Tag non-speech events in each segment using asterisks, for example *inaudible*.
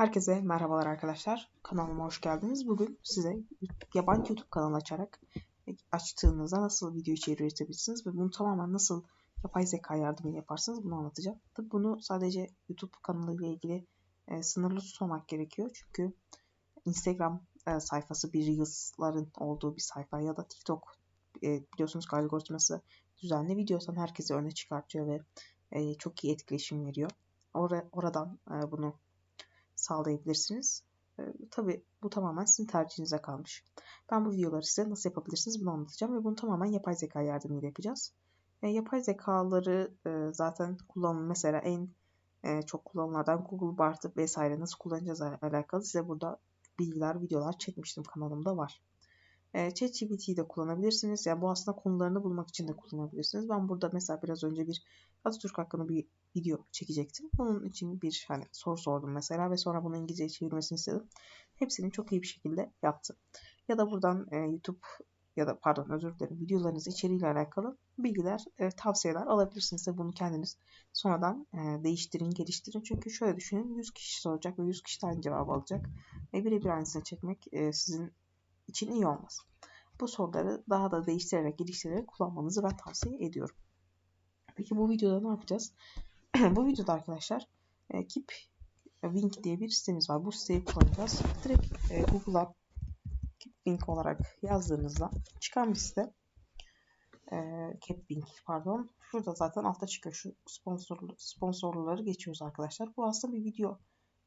Herkese merhabalar arkadaşlar. Kanalıma hoş geldiniz. Bugün size yabancı YouTube kanalı açarak açtığınızda nasıl video içeriği üretebilirsiniz ve bunu tamamen nasıl yapay zeka yardımıyla yaparsınız bunu anlatacağım. Tabi bunu sadece YouTube kanalı ile ilgili e, sınırlı tutmamak gerekiyor. Çünkü Instagram e, sayfası bir Reels'ların olduğu bir sayfa ya da TikTok e, biliyorsunuz ki algoritması düzenli videosan herkese öne çıkartıyor ve e, çok iyi etkileşim veriyor. Or oradan e, bunu sağlayabilirsiniz. E, tabii bu tamamen sizin tercihinize kalmış. Ben bu videoları size nasıl yapabilirsiniz bunu anlatacağım ve bunu tamamen yapay zeka yardımıyla yapacağız. E, yapay zekaları e, zaten kullanın mesela en e, çok kullanılardan Google Bard vesaire nasıl kullanacağız alakalı size burada bilgiler, videolar çekmiştim kanalımda var. E, ChatGPT'yi de kullanabilirsiniz. Yani bu aslında konularını bulmak için de kullanabilirsiniz. Ben burada mesela biraz önce bir Atatürk hakkında bir video çekecektim. Bunun için bir hani soru sordum mesela ve sonra bunu İngilizceye çevirmesini istedim. Hepsini çok iyi bir şekilde yaptı. Ya da buradan e, YouTube ya da pardon özür dilerim videolarınız içeriğiyle alakalı bilgiler, e, tavsiyeler alabilirsiniz de bunu kendiniz sonradan e, değiştirin, geliştirin. Çünkü şöyle düşünün 100 kişi soracak ve 100 kişi aynı cevap alacak. Ve birebir aynısını çekmek e, sizin için iyi olmaz. Bu soruları daha da değiştirerek, geliştirerek kullanmanızı ben tavsiye ediyorum. Peki bu videoda ne yapacağız? *clears throat* bu videoda arkadaşlar e, Keep Wink diye bir sitemiz var. Bu siteyi kullanacağız. Direkt e, Google'a Keep Wink olarak yazdığınızda çıkan bir site. E, Keep Wink pardon. Şurada zaten altta çıkıyor. Şu sponsorlu, sponsorluları geçiyoruz arkadaşlar. Bu aslında bir video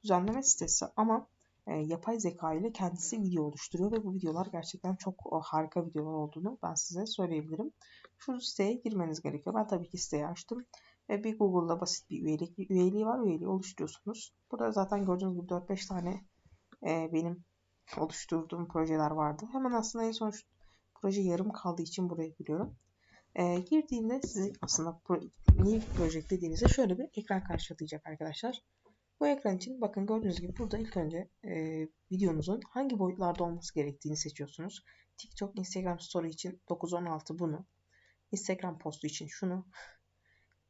düzenleme sitesi ama e, yapay zeka ile kendisi video oluşturuyor ve bu videolar gerçekten çok o, harika videolar olduğunu ben size söyleyebilirim. Şu siteye girmeniz gerekiyor. Ben tabii ki siteyi açtım. Ve bir Google'da basit bir üyelik üyeliği var. Üyeliği oluşturuyorsunuz. Burada zaten gördüğünüz gibi 4-5 tane e, benim oluşturduğum projeler vardı. Hemen aslında en son proje yarım kaldığı için buraya giriyorum. E, girdiğimde sizi aslında pro, new project dediğinizde şöyle bir ekran karşılayacak arkadaşlar. Bu ekran için bakın gördüğünüz gibi burada ilk önce e, videonuzun hangi boyutlarda olması gerektiğini seçiyorsunuz. TikTok, Instagram Story için 916 bunu. Instagram postu için şunu.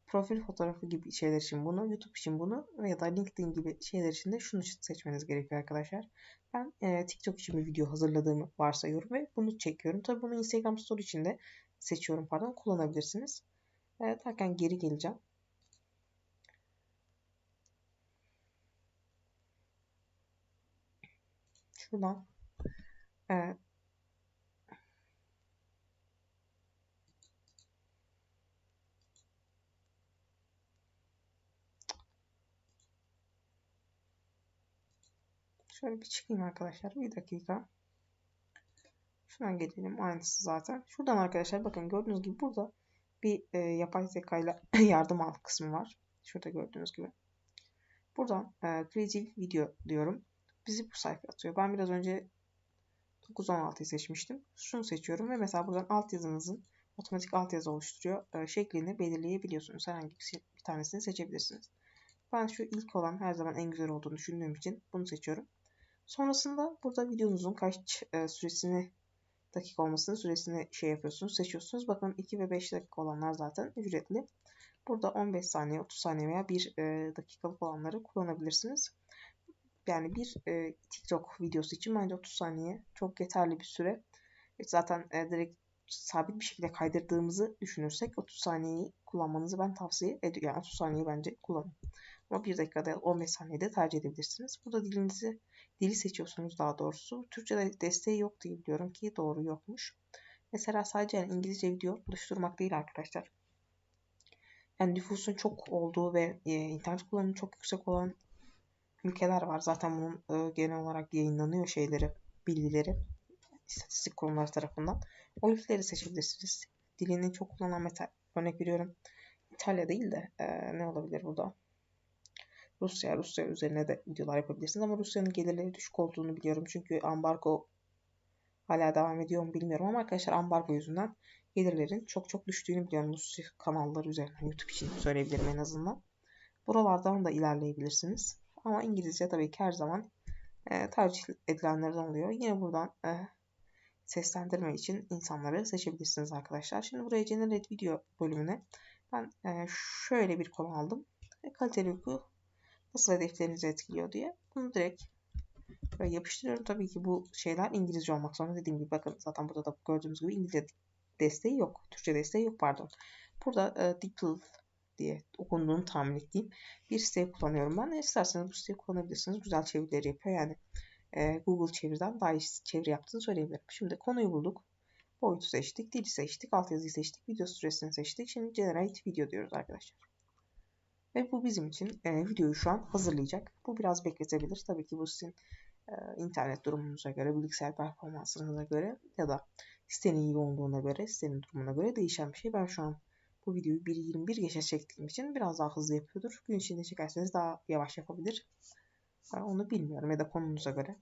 Profil fotoğrafı gibi şeyler için bunu. YouTube için bunu. Ya da LinkedIn gibi şeyler için de şunu seçmeniz gerekiyor arkadaşlar. Ben e, TikTok için bir video hazırladığımı varsayıyorum ve bunu çekiyorum. Tabi bunu Instagram Story için de seçiyorum pardon kullanabilirsiniz. E, derken geri geleceğim. Şuradan e, Şöyle bir çıkayım arkadaşlar. Bir dakika. Şuradan gelelim. Aynısı zaten. Şuradan arkadaşlar bakın gördüğünüz gibi burada bir e, yapay zeka ile *clears throat* yardım al kısmı var. Şurada gördüğünüz gibi. Buradan e, Creative Video diyorum bizi bu sayfa atıyor. Ben biraz önce 916'yı seçmiştim. Şunu seçiyorum ve mesela buradan alt yazınızın otomatik alt yazı oluşturuyor. E, şeklini belirleyebiliyorsunuz. Herhangi bir tanesini seçebilirsiniz. Ben şu ilk olan her zaman en güzel olduğunu düşündüğüm için bunu seçiyorum. Sonrasında burada videonuzun kaç e, süresini dakika olmasını süresini şey yapıyorsunuz, seçiyorsunuz. Bakın 2 ve 5 dakika olanlar zaten ücretli. Burada 15 saniye, 30 saniye veya 1 e, dakikalık olanları kullanabilirsiniz. Yani bir e, TikTok videosu için bence 30 saniye çok yeterli bir süre. E, zaten e, direkt sabit bir şekilde kaydırdığımızı düşünürsek 30 saniyeyi kullanmanızı ben tavsiye ediyorum. Yani 30 saniye bence kullanın. Ama 1 dakikada 15 saniyede tercih edebilirsiniz. Burada dilinizi dili seçiyorsunuz daha doğrusu. Türkçe'de desteği yok diye biliyorum ki doğru yokmuş. Mesela sadece yani İngilizce video oluşturmak değil arkadaşlar. Yani nüfusun çok olduğu ve e, internet kullanımı çok yüksek olan ülkeler var. Zaten bunun e, genel olarak yayınlanıyor şeyleri, bilgileri istatistik kurumları tarafından. O ülkeleri seçebilirsiniz. Dilini çok kullanılan metal, örnek veriyorum. İtalya değil de e, ne olabilir burada? Rusya, Rusya üzerine de videolar yapabilirsiniz ama Rusya'nın gelirleri düşük olduğunu biliyorum. Çünkü ambargo hala devam ediyor mu bilmiyorum ama arkadaşlar ambargo yüzünden gelirlerin çok çok düştüğünü biliyorum. Rusya kanalları üzerinden YouTube için söyleyebilirim en azından. Buralardan da ilerleyebilirsiniz. Ama İngilizce tabii ki her zaman e, tercih edilenlerden oluyor. Yine buradan e, seslendirme için insanları seçebilirsiniz arkadaşlar. Şimdi buraya Generate Video bölümüne ben e, şöyle bir konu aldım. E, kaliteli uyku nasıl hedeflerinizi etkiliyor diye. Bunu direkt böyle yapıştırıyorum. Tabii ki bu şeyler İngilizce olmak zorunda. Dediğim gibi bakın zaten burada da gördüğünüz gibi İngilizce desteği yok. Türkçe desteği yok pardon. Burada e, DeepL diye okunduğunu tahmin ettiğim bir site kullanıyorum ben. İsterseniz bu siteyi kullanabilirsiniz. Güzel çevirileri yapıyor. Yani e, Google çeviriden daha iyi çeviri yaptığını söyleyebilirim. Şimdi konuyu bulduk. Boyutu seçtik, dili seçtik, altyazıyı seçtik, video süresini seçtik. Şimdi generate video diyoruz arkadaşlar. Ve bu bizim için e, videoyu şu an hazırlayacak. Bu biraz bekletebilir. Tabii ki bu sizin e, internet durumunuza göre, bilgisayar performansınıza göre ya da sitenin yoğunluğuna göre, sitenin durumuna göre değişen bir şey. Ben şu an bu videoyu 1.21 geçe çektiğim için biraz daha hızlı yapıyordur. Gün içinde çekerseniz daha yavaş yapabilir. Ben onu bilmiyorum ya da konunuza göre.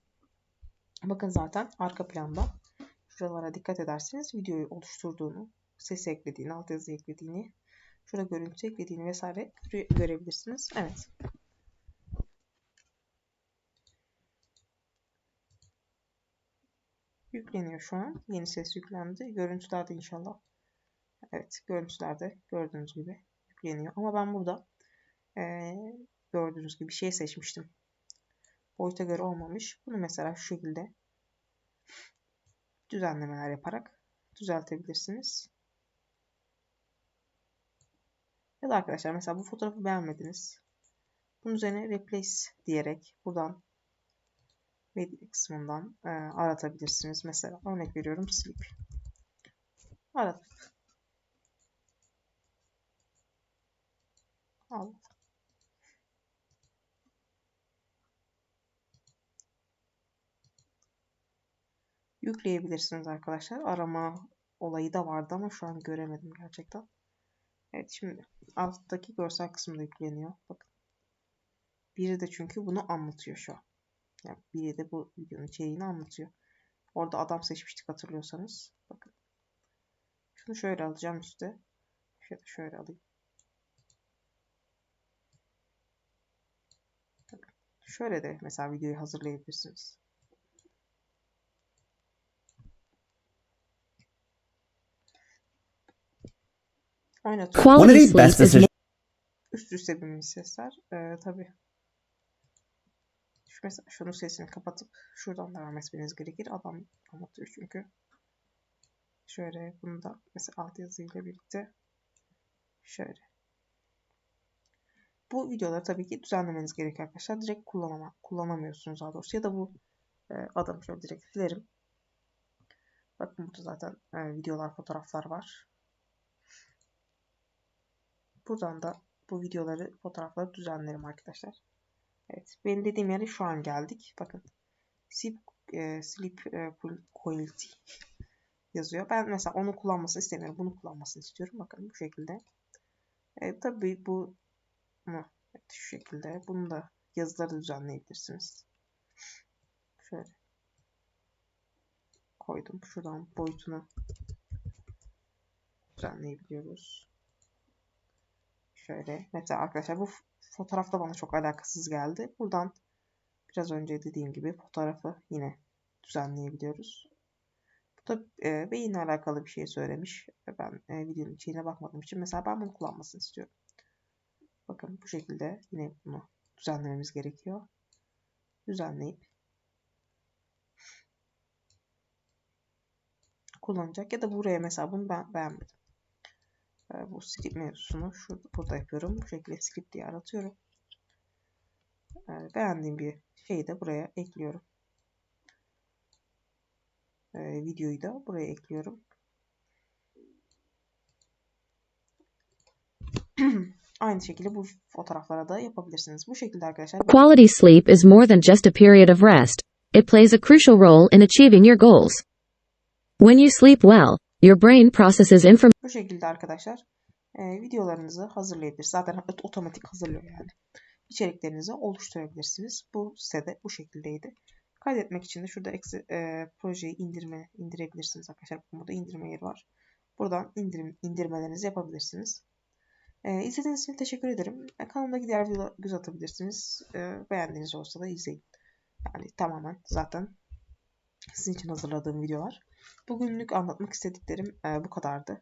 Bakın zaten arka planda şuralara dikkat ederseniz videoyu oluşturduğunu, ses eklediğini, altyazı eklediğini, şurada görüntü eklediğini vesaire görebilirsiniz. Evet. Yükleniyor şu an. Yeni ses yüklendi. Görüntülerde inşallah. Evet görüntülerde gördüğünüz gibi yükleniyor. Ama ben burada e, gördüğünüz gibi bir şey seçmiştim. Boyuta göre olmamış. Bunu mesela şu şekilde düzenlemeler yaparak düzeltebilirsiniz. Ya da arkadaşlar mesela bu fotoğrafı beğenmediniz. Bunun üzerine replace diyerek buradan media kısmından e, aratabilirsiniz. Mesela örnek veriyorum sleep. Aratıp al. Yükleyebilirsiniz arkadaşlar. Arama olayı da vardı ama şu an göremedim gerçekten. Evet şimdi alttaki görsel kısımda yükleniyor. Bakın. Biri de çünkü bunu anlatıyor şu an. Yani biri de bu videonun içeriğini anlatıyor. Orada adam seçmiştik hatırlıyorsanız. Bakın. Şunu şöyle alacağım üstte. Şöyle, şöyle alayım. Bakın. Şöyle de mesela videoyu hazırlayabilirsiniz. Oynatıyorum. Quality sleep is Üst üste binmiş sesler. Ee, tabii. Şu mesela şunun sesini kapatıp şuradan devam etmeniz gerekir. Adam anlatıyor çünkü. Şöyle bunu da mesela alt yazıyla birlikte şöyle. Bu videoları tabii ki düzenlemeniz gerekiyor arkadaşlar. Direkt kullanama, kullanamıyorsunuz daha doğrusu. Ya da bu e, adamı şöyle direkt silerim. Bakın burada zaten e, videolar, fotoğraflar var. Buradan da bu videoları, fotoğrafları düzenlerim arkadaşlar. Evet, benim dediğim yere şu an geldik. Bakın, sleep, e, sleep e, quality *laughs* yazıyor. Ben mesela onu kullanmasını istemiyorum. Bunu kullanmasını istiyorum. Bakın bu şekilde. E, tabii bu evet, şu şekilde. Bunu da yazıları düzenleyebilirsiniz. Şöyle koydum. Şuradan boyutunu düzenleyebiliyoruz. Şöyle mesela arkadaşlar bu fotoğrafta bana çok alakasız geldi. Buradan biraz önce dediğim gibi fotoğrafı yine düzenleyebiliyoruz. Bu da e, beyinle alakalı bir şey söylemiş. Ben e, videonun içine bakmadığım için mesela ben bunu kullanmasını istiyorum. Bakın bu şekilde yine bunu düzenlememiz gerekiyor. Düzenleyip kullanacak ya da buraya mesela bunu ben beğenmedim. Ee, bu script mevzusunu şurada, burada yapıyorum. Bu şekilde script diye aratıyorum. Ee, beğendiğim bir şeyi de buraya ekliyorum. Ee, videoyu da buraya ekliyorum. *clears throat* Aynı şekilde bu fotoğraflara da yapabilirsiniz. Bu şekilde arkadaşlar. Quality sleep is more than just a period of rest. It plays a crucial role in achieving your goals. When you sleep well, your brain processes information. Bu şekilde arkadaşlar e, videolarınızı hazırlayabilir. Zaten otomatik hazırlıyor yani. İçeriklerinizi oluşturabilirsiniz. Bu sitede bu şekildeydi. Kaydetmek için de şurada eksi, e, projeyi indirme indirebilirsiniz arkadaşlar. Burada indirme yeri var. Buradan indirim, indirmelerinizi yapabilirsiniz. E, izlediğiniz için teşekkür ederim. E, kanalımdaki diğer videoları göz atabilirsiniz. E, beğendiğiniz olsa da izleyin. Yani tamamen zaten sizin için hazırladığım videolar. Bugünlük anlatmak istediklerim e, bu kadardı.